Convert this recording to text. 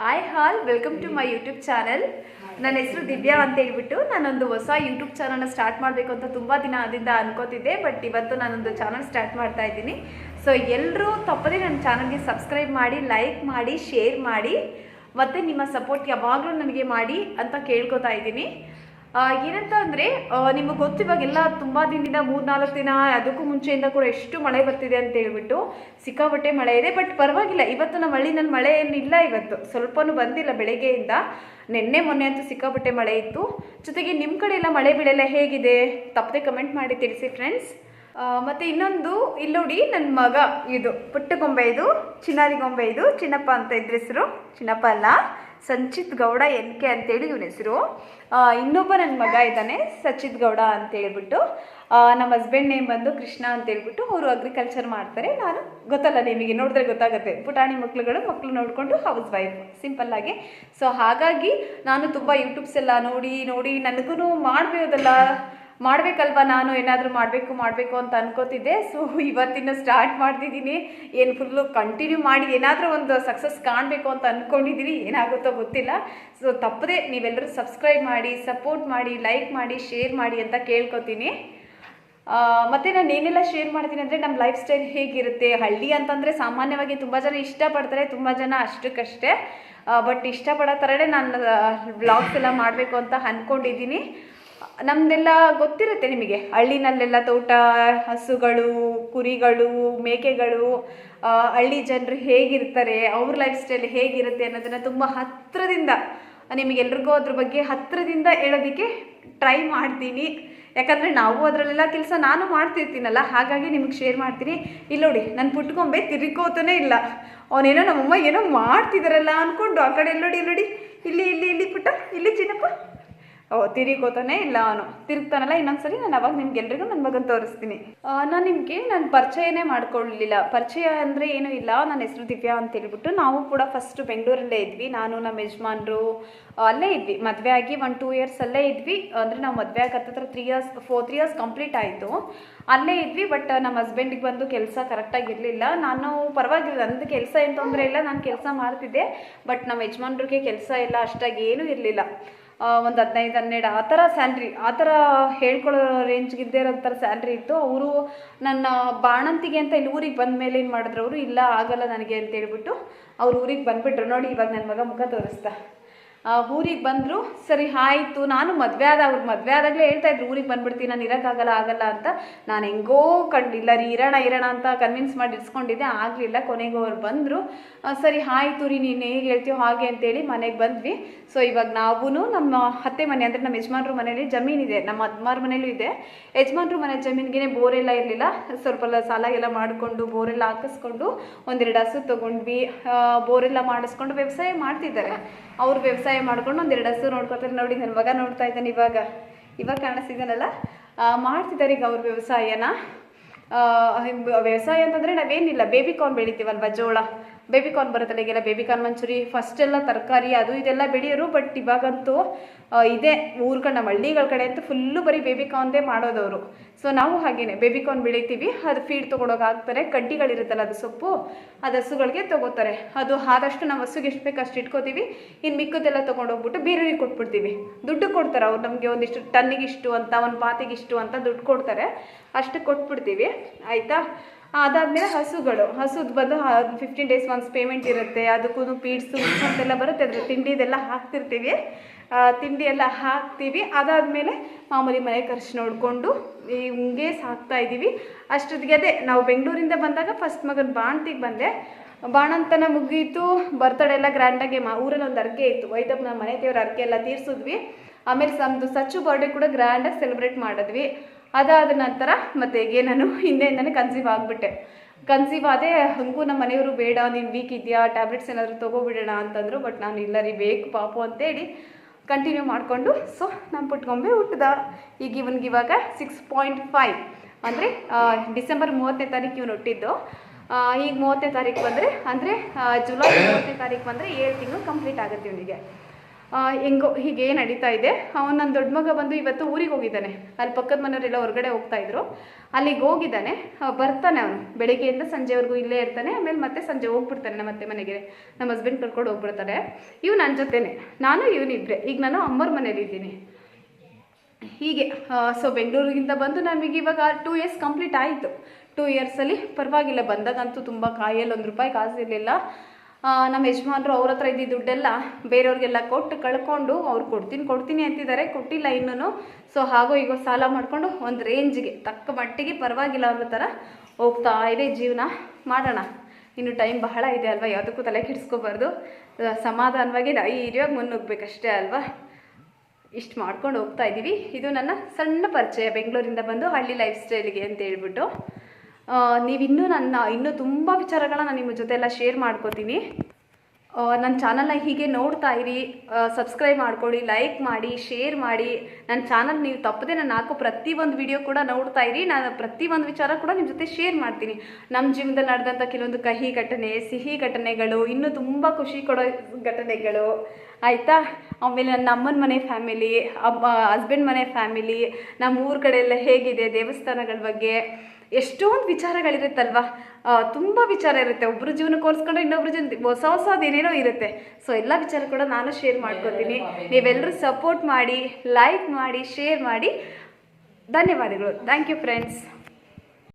Hi all welcome to my YouTube channel ನನ್ನ ಹೆಸರು ದಿವ್ಯಾ ಅಂತ ಹೇಳ್ಬಿಟ್ಟು ನಾನೊಂದು ಹೊಸ ಯೂಟ್ಯೂಬ್ ಚಾನಲ್ನ ಸ್ಟಾರ್ಟ್ ಮಾಡಬೇಕು ಅಂತ ತುಂಬ ದಿನ ಅದಿಂದ ಅನ್ಕೋತಿದ್ದೆ ಬಟ್ ಇವತ್ತು ನಾನೊಂದು ಚಾನಲ್ ಸ್ಟಾರ್ಟ್ ಮಾಡ್ತಾ ಇದ್ದೀನಿ. ಸೊ ಎಲ್ಲರೂ ತಪ್ಪದೇ ನನ್ನ ಚಾನಲ್ಗೆ ಸಬ್ಸ್ಕ್ರೈಬ್ ಮಾಡಿ ಲೈಕ್ ಮಾಡಿ ಶೇರ್ ಮಾಡಿ, ಮತ್ತು ನಿಮ್ಮ ಸಪೋರ್ಟ್ ಯಾವಾಗಲೂ ನನಗೆ ಮಾಡಿ ಅಂತ ಕೇಳ್ಕೊತಾ ಇದ್ದೀನಿ. ಏನಂತ ಅಂದರೆ ನಿಮಗೆ ಗೊತ್ತಿವಾಗೆಲ್ಲ ತುಂಬ ದಿನದಿಂದ ಮೂರ್ನಾಲ್ಕು ದಿನ, ಅದಕ್ಕೂ ಮುಂಚೆಯಿಂದ ಕೂಡ ಎಷ್ಟು ಮಳೆ ಬರ್ತಿದೆ ಅಂತ ಹೇಳ್ಬಿಟ್ಟು ಸಿಕ್ಕಾಪಟ್ಟೆ ಮಳೆ ಇದೆ. ಬಟ್ ಪರವಾಗಿಲ್ಲ, ಇವತ್ತು ನಮ್ಮ ಹಳ್ಳಿನಲ್ಲಿ ಮಳೆ ಏನಿಲ್ಲ ಇವತ್ತು. ಸ್ವಲ್ಪನೂ ಬಂದಿಲ್ಲ ಬೆಳಗ್ಗೆಯಿಂದ. ನಿನ್ನೆ, ಮೊನ್ನೆ ಅಂತೂ ಸಿಕ್ಕಾಪಟ್ಟೆ ಮಳೆ ಇತ್ತು. ಜೊತೆಗೆ ನಿಮ್ಮ ಕಡೆ ಎಲ್ಲ ಮಳೆ ಬೆಳೆಲ್ಲ ಹೇಗಿದೆ? ತಪ್ಪದೆ ಕಮೆಂಟ್ ಮಾಡಿ ತಿಳಿಸಿ ಫ್ರೆಂಡ್ಸ್ ಮತ್ತು ಇನ್ನೊಂದು, ಇಲ್ಲಿ ನೋಡಿ ನನ್ನ ಮಗ ಇದು ಪುಟ್ಟ ಗೊಂಬೆ ಇದು, ಚಿನ್ನಾರಿ ಗೊಂಬೆ ಇದು, ಚಿನ್ನಪ್ಪ ಅಂತ ಇದ್ರ ಹೆಸರು. ಚಿನ್ನಪ್ಪ ಅಲ್ಲ. ಸಂಚಿತ್ ಗೌಡ ಎನ್ ಕೆ ಅಂತೇಳಿ ಇವನ ಹೆಸರು. ಇನ್ನೊಬ್ಬ ನನ್ನ ಮಗ ಇದ್ದಾನೆ ಸಚಿತ್ ಗೌಡ ಅಂತ ಹೇಳ್ಬಿಟ್ಟು. ನಮ್ಮ ಹಸ್ಬೆಂಡ್ ನೇಮ್ ಬಂದು ಕೃಷ್ಣ ಅಂತ ಹೇಳ್ಬಿಟ್ಟು ಅವರು ಅಗ್ರಿಕಲ್ಚರ್ ಮಾಡ್ತಾರೆ. ನಾನು ಗೊತ್ತಲ್ಲ ನಿಮಗೆ, ನೋಡಿದ್ರೆ ಗೊತ್ತಾಗುತ್ತೆ. ಪುಟಾಣಿ ಮಕ್ಕಳುಗಳು ಮಕ್ಕಳು ನೋಡಿಕೊಂಡು ಹೌಸ್ ವೈಫ್ ಸಿಂಪಲ್ ಆಗಿ. ಸೊ ಹಾಗಾಗಿ ನಾನು ತುಂಬ ಯೂಟ್ಯೂಬ್ಸ್ ಎಲ್ಲ ನೋಡಿ ನೋಡಿ ನನಗೂ ಮಾಡಬಹುದಲ್ಲ ಮಾಡಬೇಕಲ್ವಾ ನಾನು? ಏನಾದರೂ ಮಾಡಬೇಕು ಮಾಡಬೇಕು ಅಂತ ಅನ್ಕೋತಿದ್ದೆ. ಸೊ ಇವತ್ತಿನ ಸ್ಟಾರ್ಟ್ ಮಾಡ್ತಿದ್ದೀನಿ. ಏನು ಫುಲ್ಲು ಕಂಟಿನ್ಯೂ ಮಾಡಿ ಏನಾದರೂ ಒಂದು ಸಕ್ಸಸ್ ಕಾಣಬೇಕು ಅಂತ ಅಂದ್ಕೊಂಡಿದ್ದೀನಿ ಏನಾಗುತ್ತೋ ಗೊತ್ತಿಲ್ಲ. ಸೊ ತಪ್ಪದೆ ನೀವೆಲ್ಲರೂ ಸಬ್ಸ್ಕ್ರೈಬ್ ಮಾಡಿ ಸಪೋರ್ಟ್ ಮಾಡಿ ಲೈಕ್ ಮಾಡಿ ಶೇರ್ ಮಾಡಿ ಅಂತ ಕೇಳ್ಕೊತೀನಿ. ಮತ್ತು ನಾನು ಏನೆಲ್ಲ ಶೇರ್ ಮಾಡ್ತೀನಿ ಅಂದರೆ ನಮ್ಮ ಲೈಫ್ ಸ್ಟೈಲ್ ಹೇಗಿರುತ್ತೆ? ಹಳ್ಳಿ ಅಂತಂದರೆ ಸಾಮಾನ್ಯವಾಗಿ ತುಂಬ ಜನ ಇಷ್ಟಪಡ್ತಾರೆ, ತುಂಬ ಜನ ಅಷ್ಟಕ್ಕಷ್ಟೇ. ಬಟ್ ಇಷ್ಟಪಡೋ ಥರನೇ ನಾನು ವ್ಲಾಗ್ಸ್ ಎಲ್ಲ ಮಾಡಬೇಕು ಅಂತ ಅಂದ್ಕೊಂಡಿದ್ದೀನಿ ನಮ್ಮದೆಲ್ಲ ಗೊತ್ತಿರುತ್ತೆ ನಿಮಗೆ. ಹಳ್ಳಿನಲ್ಲೆಲ್ಲ ತೋಟ, ಹಸುಗಳು, ಕುರಿಗಳು, ಮೇಕೆಗಳು ಹಳ್ಳಿ ಜನರು ಹೇಗಿರ್ತಾರೆ, ಅವ್ರ ಲೈಫ್ ಸ್ಟೈಲ್ ಹೇಗಿರುತ್ತೆ ಅನ್ನೋದನ್ನು ತುಂಬ ಹತ್ತಿರದಿಂದ ನಿಮಗೆಲ್ರಿಗೂ ಅದ್ರ ಬಗ್ಗೆ ಹತ್ತಿರದಿಂದ ಹೇಳೋದಕ್ಕೆ ಟ್ರೈ ಮಾಡ್ತೀನಿ. ಯಾಕಂದರೆ ನಾವು ಅದರಲ್ಲೆಲ್ಲ ಕೆಲಸ ನಾನು ಮಾಡ್ತಿರ್ತೀನಲ್ಲ, ಹಾಗಾಗಿ ನಿಮಗೆ ಶೇರ್ ಮಾಡ್ತೀನಿ. ಇಲ್ಲಿ ನೋಡಿ ನನ್ನ ಪುಟ್ಕೊಂಬೆ ತಿರ್ಕೋತಾನೆ ಇಲ್ಲ. ಅವನೇನೋ ನಮ್ಮಮ್ಮ ಏನೋ ಮಾಡ್ತಿದಾರಲ್ಲ ಅಂದ್ಕೊಂಡು ಆ ಕಡೆ ಎಲ್ಲೋಡಿ ನೋಡಿ ಇಲ್ಲಿ ನೋಡಿ. ಇಲ್ಲಿ ಇಲ್ಲಿ ಇಲ್ಲಿ ಪುಟ್ಟ, ಇಲ್ಲಿ ಚಿನ್ನಪ್ಪ ಓ, ತಿರುಗೋತಾನೆ? ಇಲ್ಲ ಅವನು ತಿರುಗ್ತಾನಲ್ಲ, ಇನ್ನೊಂದ್ಸರಿ ನಾನು ಅವಾಗ ನಿಮ್ಗೆಲ್ರಿಗೂ ನನ್ನ ಮಗನ ತೋರಿಸ್ತೀನಿ. ನಾನು ನಿಮಗೆ ನಾನು ಪರಿಚಯನೇ ಮಾಡ್ಕೊಳ್ಳಲಿಲ್ಲ ಪರಿಚಯ ಅಂದರೆ ಏನೂ ಇಲ್ಲ. ನನ್ನ ಹೆಸರು ದಿವ್ಯಾ ಅಂತ ಹೇಳ್ಬಿಟ್ಟು ನಾವು ಕೂಡ ಫಸ್ಟ್ ಬೆಂಗಳೂರಲ್ಲೇ ಇದ್ವಿ. ನಾನು ನಮ್ಮ ಯಜಮಾನ್ರು ಅಲ್ಲೇ ಇದ್ವಿ. ಮದುವೆ ಆಗಿ ಒನ್ ಟೂ ಇಯರ್ಸ್ ಅಲ್ಲೇ ಇದ್ವಿ. ಅಂದರೆ ನಾವು ಮದುವೆ ಆಗಿ ಹತ್ತತ್ರ three years four three years complete ಆಯಿತು. ಅಲ್ಲೇ ಇದ್ವಿ ಬಟ್ ನಮ್ಮ ಹಸ್ಬೆಂಡಿಗೆ ಬಂದು ಕೆಲಸ ಕರೆಕ್ಟಾಗಿ ಇರಲಿಲ್ಲ. ನಾನು ಪರವಾಗಿಲ್ಲ. ನಂದು ಕೆಲಸ ಏನು ತೊಂದರೆ ಇಲ್ಲ. ನಾನು ಕೆಲಸ ಮಾಡ್ತಿದ್ದೆ. ಬಟ್ ನಮ್ಮ ಯಜಮಾನ್ರಿಗೆ ಕೆಲಸ ಇಲ್ಲ ಅಷ್ಟಾಗಿ ಏನೂ ಇರಲಿಲ್ಲ. ಒಂದು ಹದಿನೈದು, ಹನ್ನೆರಡು, ಆ ಥರ ಸ್ಯಾಲ್ರಿ, ಆ ಥರ ಹೇಳ್ಕೊಳ್ಳೋ ರೇಂಜ್ಗೆ ಇದ್ದೇ ಇರೋ ಥರ ಸ್ಯಾಲ್ರಿ ಇತ್ತು. ಅವರು ನನ್ನ ಬಾಣಂತಿಗೆ ಅಂತ ಇಲ್ಲಿ ಊರಿಗೆ ಬಂದ ಮೇಲೆ ಏನು ಮಾಡಿದ್ರು ಅವರು, ಇಲ್ಲ, ಆಗಲ್ಲ ನನಗೆ ಅಂತ ಹೇಳ್ಬಿಟ್ಟು ಅವ್ರು ಊರಿಗೆ ಬಂದುಬಿಟ್ರು. ನೋಡಿ ಇವಾಗ ನನ್ನ ಮಗ ಮುಖ ತೋರಿಸ್ತಾ. ಊರಿಗೆ ಬಂದರು, ಸರಿ, ಆಯಿತು, ನಾನು ಮದುವೆ ಆದ, ಅವ್ರು ಮದುವೆ ಆದಾಗಲೇ ಹೇಳ್ತಾ ಇದ್ರು, ಊರಿಗೆ ಬಂದ್ಬಿಡ್ತೀನಿ ನಾನು ಇರೋಕ್ಕಾಗಲ್ಲ, ಆಗಲ್ಲ ಅಂತ. ನಾನು ಹೆಂಗೋ ಕಂಡಿಲ್ಲ, ರೀ, ಇರೋಣ ಇರೋಣ ಅಂತ ಕನ್ವಿನ್ಸ್ ಮಾಡಿ ಇರಿಸ್ಕೊಂಡಿದ್ದೆ ಆಗಲಿಲ್ಲ, ಕೊನೆಗೂ ಅವ್ರು ಬಂದರು. ಸರಿ, ಆಯಿತು, ರೀ, ನೀನು ಹೇಗೆ ಹೇಳ್ತೀವೋ ಹಾಗೆ ಅಂತೇಳಿ ಮನೆಗೆ ಬಂದ್ವಿ. ಸೊ ಇವಾಗ ನಾವೂ ನಮ್ಮ ಅತ್ತೆ ಮನೆ, ಅಂದರೆ ನಮ್ಮ ಯಜಮಾನ್ರ ಮನೇಲಿ ಜಮೀನಿದೆ ನಮ್ಮ ಅದ್ಮಾರ ಮನೇಲೂ ಇದೆ. ಯಜಮಾನ್ರ ಮನೆ ಜಮೀನಿಗೆ ಬೋರೆಲ್ಲ ಇರಲಿಲ್ಲ. ಸ್ವಲ್ಪ ಸಾಲ ಎಲ್ಲ ಮಾಡಿಕೊಂಡು ಬೋರೆಲ್ಲ ಹಾಕಿಸ್ಕೊಂಡು, ಒಂದೆರಡು ಹಸು ತೊಗೊಂಡ್ವಿ. ಬೋರೆಲ್ಲ ಮಾಡಿಸ್ಕೊಂಡು ವ್ಯವಸಾಯ ಮಾಡ್ತಿದ್ದಾರೆ. ಅವ್ರ ವ್ಯವಸಾಯ ಮಾಡ್ಕೊಂಡು ಒಂದೆರಡು ಹಸು ನೋಡ್ಕೊತಾರೆ. ನೋಡಿ ನನ್ನ ಮಗ ನೋಡ್ತಾ ಇದ್ದಾನೆ ಇವಾಗ. ಇವಾಗ ಕಾಣಿಸ್ತಿದ್ದಾನಲ್ಲ? ಮಾಡ್ತಿದ್ದಾರೆ ಈಗ ಅವ್ರ ವ್ಯವಸಾಯನ. ವ್ಯವಸಾಯ ಅಂತಂದರೆ ನಾವೇನಿಲ್ಲ. ಬೇಬಿ ಕಾರ್ನ್ ಬೆಳಿತೀವಲ್ವ ಜೋಳ? ಬೇಬಿ ಕಾರ್ನ್ ಈಗೆಲ್ಲ ಬೇಬಿ ಕಾರ್ನ್ ಮಂಚೂರಿ ಫಸ್ಟ್ ಎಲ್ಲ ತರಕಾರಿ, ಅದು ಇದೆಲ್ಲ ಬೆಳೆಯೋರು ಬಟ್ ಇವಾಗಂತೂ ಇದೇ ಊರು ಊರ್ಗಳು ನಮ್ಮ ಹಳ್ಳಿಗಳ ಕಡೆ ಅಂತೂ ಫುಲ್ಲು ಬರೀ ಕಾರ್ನ್ದೇ ಮಾಡೋದವರು. ಸೊ ನಾವು ಹಾಗೇನೆ ಬೇಬಿ ಕಾರ್ನ್ ಬೆಳಿತೀವಿ, ಅದು ಫೀಡ್ ತೊಗೊಂಡೋಗಿ ಹಾಕ್ತಾರೆ ಕಡ್ಡಿಗಳಿರುತ್ತಲ್ಲ ಅದು ಸೊಪ್ಪು, ಅದು ಹಸುಗಳಿಗೆ ತೊಗೋತಾರೆ. ಅದು ಆದಷ್ಟು ನಾವು ಹಸುಗೆ ಎಷ್ಟು ಬೇಕು ಅಷ್ಟು ಇಟ್ಕೋತೀವಿ ಇನ್ನು ಮಿಕ್ಕದೆಲ್ಲ ತೊಗೊಂಡೋಗ್ಬಿಟ್ಟು ಬೇರೆಯವ್ರಿಗೆ ಕೊಟ್ಬಿಡ್ತೀವಿ. ದುಡ್ಡು ಕೊಡ್ತಾರೆ, ಅವ್ರು ನಮಗೆ ಒಂದಿಷ್ಟು ಟನ್ನಿಗೆ ಇಷ್ಟು ಅಂತ, ಒಂದು ಪಾತಿಗೆ ಇಷ್ಟು ಅಂತ ದುಡ್ಡು ಕೊಡ್ತಾರೆ, ಅಷ್ಟು ಕೊಟ್ಬಿಡ್ತೀವಿ. ಆಯಿತಾ? ಅದಾದಮೇಲೆ ಹಸುಗಳು, ಹಸುದು ಬಂದು ಫಿಫ್ಟೀನ್ ಡೇಸ್ ಒನ್ಸ್ ಪೇಮೆಂಟ್ ಇರುತ್ತೆ, ಅದಕ್ಕೂ ಪೀಡ್ಸು ಅಂತೆಲ್ಲ ಬರುತ್ತೆ ಅದ್ರ ತಿಂಡಿ ಇದೆಲ್ಲ ಹಾಕ್ತಿರ್ತೀವಿ. ತಿಂಡಿ ಎಲ್ಲ ಹಾಕ್ತೀವಿ. ಅದಾದಮೇಲೆ ಮಾಮೂಲಿ ಮನೆ ಖರ್ಚು ನೋಡಿಕೊಂಡು ಹಿಂಗೆ ಸಾಕ್ತಾ ಇದ್ದೀವಿ. ಅಷ್ಟೊತ್ತಿಗೆ ಅದೇ, ನಾವು ಬೆಂಗಳೂರಿಂದ ಬಂದಾಗ ಫಸ್ಟ್ ಮಗನ ಬಾಣ್ತಿಗೆ ಬಂದೆ. ಬಾಣಂತನ ಮುಗೀತು, ಬರ್ತಡೆ ಎಲ್ಲ ಗ್ರ್ಯಾಂಡಾಗಿ ಮಾ, ಊರಲ್ಲಿ ಒಂದು ಅರ್ಕೆ ಇತ್ತು. ವೈದಪ್ಪನ ಮನೆ ದೇವ್ರ ಅರ್ಕೆ ಎಲ್ಲ ತೀರಿಸಿದ್ವಿ. ಆಮೇಲೆ ನಮ್ಮದು ಸಚ್ಚು ಬರ್ಡೇ ಕೂಡ ಗ್ರ್ಯಾಂಡಾಗಿ ಸೆಲೆಬ್ರೇಟ್ ಮಾಡಿದ್ವಿ. ಅದಾದ ನಂತರ ಮತ್ತೆ ಹೇಗೆ ನಾನು ಹಿಂದೆಯಿಂದನೇ ಕನ್ಸೀವ್ ಆಗಿಬಿಟ್ಟೆ. ಕನ್ಸೀವ್ ಆದೇ ಹಂಗೂ ನಮ್ಮ ಮನೆಯವರು ಬೇಡ, ನೀನು ವೀಕ್ ಇದೆಯಾ ಟ್ಯಾಬ್ಲೆಟ್ಸ್ ಏನಾದರೂ ತೊಗೊಬಿಡೋಣ ಅಂತಂದರು ಬಟ್ ನಾನು ಇಲ್ಲ ರೀ, ಬೇಕು ಪಾಪು ಅಂತೇಳಿ ಕಂಟಿನ್ಯೂ ಮಾಡಿಕೊಂಡು ಸೊ ನಾನು ಪುಟ್ಕೊಂಬೆ ಹುಟ್ಟಿದ. ಈಗ ಇವನಿಗೆ ಇವಾಗ ಸಿಕ್ಸ್ ಪಾಯಿಂಟ್ ಫೈವ್ ಅಂದರೆ ಡಿಸೆಂಬರ್ ಮೂವತ್ತನೇ ತಾರೀಕು ಇವನು ಹುಟ್ಟಿದ್ದು. ಈಗ ಮೂವತ್ತನೇ ತಾರೀಕು ಬಂದರೆ, ಅಂದರೆ ಜುಲೈ ಮೂವತ್ತನೇ ತಾರೀಕು ಬಂದರೆ ಏಳು ತಿಂಗಳು ಕಂಪ್ಲೀಟ್ ಆಗುತ್ತೆ ಇವನಿಗೆ. ಹೆಂಗೋ ಹೀಗೆ ನಡೀತಾ ಇದೆ. ಅವನು ನನ್ನ ದೊಡ್ಡ ಮಗ ಬಂದು ಇವತ್ತು ಊರಿಗೆ ಹೋಗಿದ್ದಾನೆ. ಅಲ್ಲಿ ಪಕ್ಕದ ಮನೆಯವರೆಲ್ಲ ಹೊರಗಡೆ ಹೋಗ್ತಾ ಇದ್ರು. ಅಲ್ಲಿಗೆ ಹೋಗಿದ್ದಾನೆ. ಬರ್ತಾನೆ ಅವನು. ಬೆಳಗ್ಗೆಯಿಂದ ಸಂಜೆವರೆಗೂ ಇಲ್ಲೇ ಇರ್ತಾನೆ. ಆಮೇಲೆ ಮತ್ತೆ ಸಂಜೆ ಹೋಗ್ಬಿಡ್ತಾನೆ ನಮ್ಮ ಅತ್ತೆ ಮನೆಗೆ. ನಮ್ಮ ಹಸ್ಬೆಂಡ್ ಕರ್ಕೊಂಡು ಹೋಗ್ಬಿಡ್ತಾರೆ ಇವ್ ನನ್ನ ಜೊತೆನೆ. ನಾನು ಇವನಿಬ್ರೆ ಈಗ ನಾನು ಅಮ್ಮರ ಮನೇಲಿ ಇದ್ದೀನಿ. ಹೀಗೆ ಸೊ ಬೆಂಗಳೂರಿಗಿಂತ ಬಂದು ನಮಗೆ ಇವಾಗ ಟೂ ಇಯರ್ಸ್ ಕಂಪ್ಲೀಟ್ ಆಯಿತು. ಟೂ ಇಯರ್ಸಲ್ಲಿ ಪರವಾಗಿಲ್ಲ. ಬಂದಾಗಂತೂ ತುಂಬ ಕಾಯಲ್ಲಿ ಒಂದು ರೂಪಾಯಿ ಕಾಸಿರಲಿಲ್ಲ ನಮ್ಮ ಯಜಮಾನರು ಅವ್ರ ಹತ್ರ ಇದ್ದಿದ್ದ ದುಡ್ಡೆಲ್ಲ ಬೇರೆಯವ್ರಿಗೆಲ್ಲ ಕೊಟ್ಟು ಕಳ್ಕೊಂಡು ಅವ್ರು ಕೊಡ್ತೀನಿ ಕೊಡ್ತೀನಿ ಅಂತಿದ್ದಾರೆ, ಕೊಟ್ಟಿಲ್ಲ ಇನ್ನೂ ಸೊ ಹಾಗೋ ಈಗ ಸಾಲ ಮಾಡಿಕೊಂಡು ಒಂದು ರೇಂಜ್ಗೆ, ತಕ್ಕ ಮಟ್ಟಿಗೆ ಪರವಾಗಿಲ್ಲ ಅನ್ನೋ ಥರ ಹೋಗ್ತಾ ಇದೆ ಜೀವನ. ಮಾಡೋಣ. ಇನ್ನು ಟೈಮ್ ಬಹಳ ಇದೆ ಅಲ್ವಾ? ಯಾವುದಕ್ಕೂ ತಲೆ ಕೆಡಿಸ್ಕೋಬಾರ್ದು. ಸಮಾಧಾನವಾಗಿ ಧೈರ್ಯವಾಗಿ ಮುನ್ನುಗ್ಬೇಕಷ್ಟೇ ಅಲ್ವಾ? ಇಷ್ಟು ಮಾಡ್ಕೊಂಡು ಹೋಗ್ತಾ ಇದ್ದೀವಿ ಇದು ನನ್ನ ಸಣ್ಣ ಪರಿಚಯ. ಬೆಂಗಳೂರಿಂದ ಬಂದು ಹಳ್ಳಿ ಲೈಫ್ ಸ್ಟೈಲ್ಗೆ ಅಂತ ಹೇಳ್ಬಿಟ್ಟು. ನೀವಿನ್ನೂ ನನ್ನ, ಇನ್ನೂ ತುಂಬ ವಿಚಾರಗಳನ್ನ ನಾನು ನಿಮ್ಮ ಜೊತೆ ಎಲ್ಲ ಶೇರ್ ಮಾಡ್ಕೋತೀನಿ ನನ್ನ ಚಾನಲ್ನ ಹೀಗೆ ನೋಡ್ತಾ ಇರಿ ಸಬ್ಸ್ಕ್ರೈಬ್ ಮಾಡ್ಕೊಳ್ಳಿ ಲೈಕ್ ಮಾಡಿ ಶೇರ್ ಮಾಡಿ. ನನ್ನ ಚಾನಲ್ ನೀವು ತಪ್ಪದೆ ನಾನು ಹಾಕೋ ಪ್ರತಿಯೊಂದು ವಿಡಿಯೋ ಕೂಡ ನೋಡ್ತಾ ಇರಿ. ನಾನು ಪ್ರತಿಯೊಂದು ವಿಚಾರ ಕೂಡ ನಿಮ್ಮ ಜೊತೆ ಶೇರ್ ಮಾಡ್ತೀನಿ. ನಮ್ಮ ಜೀವನದಲ್ಲಿ ನಡೆದಂಥ ಕೆಲವೊಂದು ಕಹಿ ಘಟನೆ, ಸಿಹಿ ಘಟನೆಗಳು, ಇನ್ನೂ ತುಂಬ ಖುಷಿ ಕೊಡೋ ಘಟನೆಗಳು, ಆಯಿತಾ? ಆಮೇಲೆ ನನ್ನ ಅಮ್ಮನ ಮನೆ ಫ್ಯಾಮಿಲಿ ಹಸ್ಬೆಂಡ್ ಮನೆ ಫ್ಯಾಮಿಲಿ ನಮ್ಮ ಊರ ಕಡೆ ಎಲ್ಲ ಹೇಗಿದೆ, ದೇವಸ್ಥಾನಗಳ ಬಗ್ಗೆ? ಎಷ್ಟೊಂದು ವಿಚಾರಗಳಿರುತ್ತಲ್ವಾ? ತುಂಬ ವಿಚಾರ ಇರುತ್ತೆ. ಒಬ್ಬರು ಜೀವನ ಹೋಲಿಸ್ಕೊಂಡ್ರೆ ಇನ್ನೊಬ್ರು ಜೀವನ ಹೊಸ ಹೊಸದೇನೇನೋ ಇರುತ್ತೆ. ಸೊ ಎಲ್ಲ ವಿಚಾರ ಕೂಡ ನಾನು ಶೇರ್ ಮಾಡ್ಕೊತೀನಿ. ನೀವೆಲ್ಲರೂ ಸಪೋರ್ಟ್ ಮಾಡಿ ಲೈಕ್ ಮಾಡಿ ಶೇರ್ ಮಾಡಿ. ಧನ್ಯವಾದಗಳು. Thank you friends